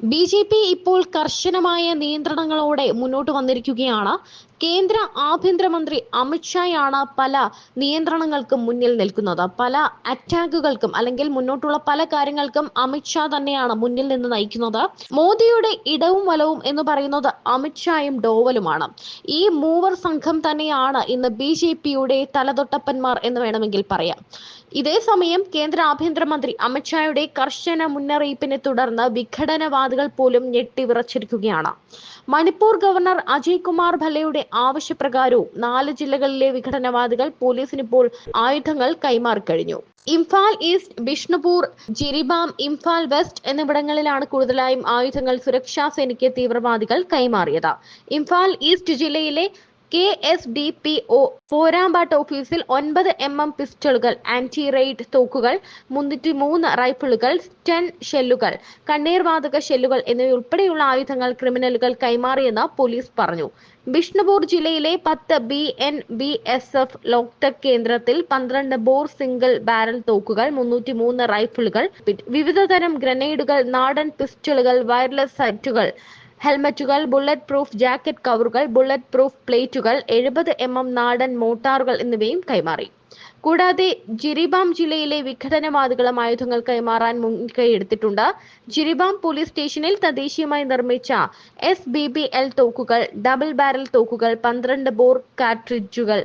B J P ഇപ്പോൾ കർശനമായ നിയന്ത്രണങ്ങളോടെ മുന്നോട്ട് വന്നിരിക്കുകയാണ്. കേന്ദ്ര ആഭ്യന്തരമന്ത്രി അമിത്ഷായാണ് പല നിയന്ത്രണങ്ങൾക്കും മുന്നിൽ നിൽക്കുന്നത്. പല അറ്റാക്കുകൾക്കും അല്ലെങ്കിൽ മുന്നോട്ടുള്ള പല കാര്യങ്ങൾക്കും അമിത്ഷാ തന്നെയാണ് മുന്നിൽ നിന്ന് നയിക്കുന്നത്. മോദിയുടെ ഇടവും വലവും എന്ന് പറയുന്നത് അമിത്ഷായും ഡോവലുമാണ്. ഈ മൂവർ സംഘം തന്നെയാണ് ഇന്ന് ബി ജെ പിയുടെ തലതൊട്ടപ്പന്മാർ എന്ന് വേണമെങ്കിൽ പറയാം. ഇതേ സമയം കേന്ദ്ര ആഭ്യന്തരമന്ത്രി അമിത്ഷായുടെ കർശന മുന്നറിയിപ്പിനെ തുടർന്ന് വിഘടനവാദികൾ പോലും ഞെട്ടിവിറച്ചിരിക്കുകയാണ്. മണിപ്പൂർ ഗവർണർ അജയ് കുമാർ ഭല്ലയുടെ ആവശ്യപ്രകാരവും നാല് ജില്ലകളിലെ വിഘടനവാദികൾ പോലീസിനിപ്പോൾ ആയുധങ്ങൾ കൈമാറി കഴിഞ്ഞു. ഇംഫാൽ ഈസ്റ്റ് ബിഷ്ണുപൂർ ജിരിബാം ഇംഫാൽ വെസ്റ്റ് എന്നിവിടങ്ങളിലാണ് കൂടുതലായും ആയുധങ്ങൾ സുരക്ഷാ സേനയ്ക്ക് തീവ്രവാദികൾ കൈമാറിയത്. ഇംഫാൽ ഈസ്റ്റ് ജില്ലയിലെ K S D P O ഫോരാമ്പാട്ട് ഓഫീസിൽ ഒൻപത് എം എം പിസ്റ്റളുകൾ ആന്റി റെയ്ഡ് തോക്കുകൾ മുന്നൂറ്റി മൂന്ന് റൈഫിളുകൾ ടെൻ ഷെല്ലുകൾ കണ്ണീർവാതക ഷെല്ലുകൾ എന്നിവയുൾപ്പെടെയുള്ള ആയുധങ്ങൾ ക്രിമിനലുകൾ കൈമാറിയെന്ന് പോലീസ് പറഞ്ഞു. ബിഷ്ണുപൂർ ജില്ലയിലെ പത്ത് B N B S F Loktak കേന്ദ്രത്തിൽ പന്ത്രണ്ട് ബോർ സിംഗിൾ ബാരൽ തോക്കുകൾ മുന്നൂറ്റി മൂന്ന് റൈഫിളുകൾ വിവിധതരം ഗ്രനേഡുകൾ നാടൻ പിസ്റ്റളുകൾ വയർലെസ് സെറ്റുകൾ ഹെൽമറ്റുകൾ ബുള്ളറ്റ് പ്രൂഫ് ജാക്കറ്റ് കവറുകൾ ബുള്ളറ്റ് പ്രൂഫ് പ്ലേറ്റുകൾ എഴുപത് എം എം നാടൻ മോട്ടാറുകൾ എന്നിവയും കൈമാറി. കൂടാതെ ജിരിബാം ജില്ലയിലെ വിഘടനവാദികളും ആയുധങ്ങൾ കൈമാറാൻ മുൻകൈയെടുത്തിട്ടുണ്ട്. ജിരിബാം പോലീസ് സ്റ്റേഷനിൽ തദ്ദേശീയമായി നിർമ്മിച്ച എസ് ബി ബി എൽ തോക്കുകൾ ഡബിൾ ബാരൽ തോക്കുകൾ പന്ത്രണ്ട് bore കാട്രിഡ്ജുകൾ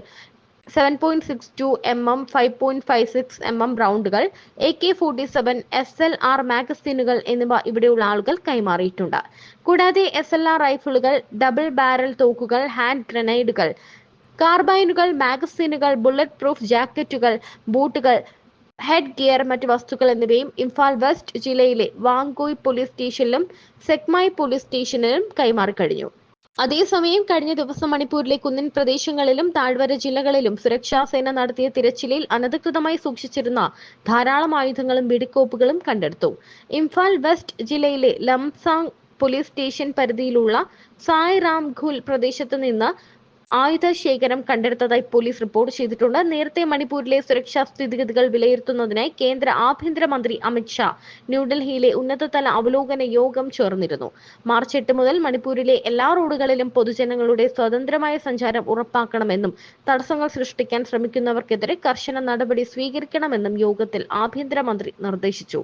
seven point six two M M five point five six M M റൗണ്ടുകൾ A K forty seven S L R മാഗസീനുകൾ എന്നിവ ഇവിടെയുള്ള ആളുകൾ കൈമാറിയിട്ടുണ്ട്. കൂടാതെ എസ് എൽ ആർ റൈഫിളുകൾ ഡബിൾ ബാരൽ തോക്കുകൾ ഹാൻഡ് ഗ്രനേഡുകൾ കാർബൈനുകൾ മാഗസീനുകൾ ബുള്ളറ്റ് പ്രൂഫ് ജാക്കറ്റുകൾ ബൂട്ടുകൾ ഹെഡ് ഗിയർ മറ്റ് വസ്തുക്കൾ എന്നിവയും ഇംഫാൽ വെസ്റ്റ് ജില്ലയിലെ വാങ്കോയ് പോലീസ് സ്റ്റേഷനിലും സെക്മായി പോലീസ് സ്റ്റേഷനിലും കൈമാറി കഴിഞ്ഞു. അതേസമയം കഴിഞ്ഞ ദിവസം മണിപ്പൂരിലെ കുന്നിൻ പ്രദേശങ്ങളിലും താഴ്വര ജില്ലകളിലും സുരക്ഷാസേന നടത്തിയ തിരച്ചിലിൽ അനധികൃതമായി സൂക്ഷിച്ചിരുന്ന ധാരാളം ആയുധങ്ങളും വെടിക്കോപ്പുകളും കണ്ടെടുത്തു. ഇംഫാൽ വെസ്റ്റ് ജില്ലയിലെ ലംസാങ് പോലീസ് സ്റ്റേഷൻ പരിധിയിലുള്ള സായ് റാംഖുൽ പ്രദേശത്ത് നിന്ന് ആയുധ ശേഖരം കണ്ടെടുത്തതായി പോലീസ് റിപ്പോർട്ട് ചെയ്തിട്ടുണ്ട്. നേരത്തെ മണിപ്പൂരിലെ സുരക്ഷാ സ്ഥിതിഗതികൾ വിലയിരുത്തുന്നതിനായി കേന്ദ്ര ആഭ്യന്തരമന്ത്രി അമിത്ഷാ ന്യൂഡൽഹിയിലെ ഉന്നതതല അവലോകന യോഗം ചേർന്നിരുന്നു. മാർച്ച് എട്ട് മുതൽ മണിപ്പൂരിലെ എല്ലാ റോഡുകളിലും പൊതുജനങ്ങളുടെ സ്വതന്ത്രമായ സഞ്ചാരം ഉറപ്പാക്കണമെന്നും തടസ്സങ്ങൾ സൃഷ്ടിക്കാൻ ശ്രമിക്കുന്നവർക്കെതിരെ കർശന നടപടി സ്വീകരിക്കണമെന്നും യോഗത്തിൽ ആഭ്യന്തരമന്ത്രി നിർദ്ദേശിച്ചു.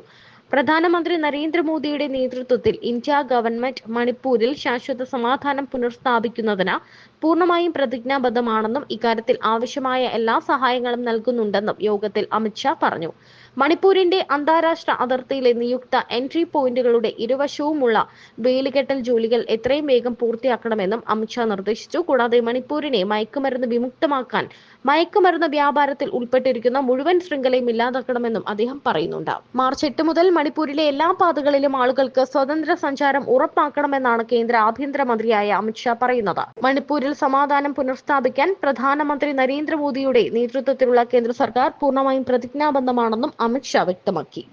പ്രധാനമന്ത്രി നരേന്ദ്രമോദിയുടെ നേതൃത്വത്തിൽ ഇന്ത്യ ഗവൺമെന്റ് മണിപ്പൂരിൽ ശാശ്വത സമാധാനം പുനഃസ്ഥാപിക്കുന്നതിന് പൂർണമായും പ്രതിജ്ഞാബദ്ധമാണെന്നും ഇക്കാര്യത്തിൽ ആവശ്യമായ എല്ലാ സഹായങ്ങളും നൽകുന്നുണ്ടെന്നും യോഗത്തിൽ അമിത്ഷാ പറഞ്ഞു. മണിപ്പൂരിന്റെ അന്താരാഷ്ട്ര അതിർത്തിയിലെ നിയുക്ത എൻട്രി പോയിന്റുകളുടെ ഇരുവശവുമുള്ള വേലികെട്ടൽ ജോലികൾ എത്രയും വേഗം പൂർത്തിയാക്കണമെന്നും അമിത്ഷാ നിർദ്ദേശിച്ചു. കൂടാതെ മണിപ്പൂരിനെ മയക്കുമരുന്ന് വിമുക്തമാക്കാൻ മയക്കുമരുന്ന് വ്യാപാരത്തിൽ ഉൾപ്പെട്ടിരിക്കുന്ന മുഴുവൻ ശൃംഖലയും ഇല്ലാതാക്കണമെന്നും അദ്ദേഹം പറയുന്നുണ്ട്. മാർച്ച് എട്ട് മുതൽ മണിപ്പൂരിലെ എല്ലാ പാതകളിലും ആളുകൾക്ക് സ്വതന്ത്ര സഞ്ചാരം ഉറപ്പാക്കണമെന്നാണ് കേന്ദ്ര ആഭ്യന്തരമന്ത്രിയായ അമിത്ഷാ പറയുന്നത്. മണിപ്പൂരിൽ സമാധാനം പുനഃസ്ഥാപിക്കാൻ പ്രധാനമന്ത്രി നരേന്ദ്രമോദിയുടെ നേതൃത്വത്തിലുള്ള കേന്ദ്ര സർക്കാർ പൂർണമായും പ്രതിജ്ഞാബദ്ധമാണെന്നും അമിത്ഷാ വ്യക്തമാക്കി.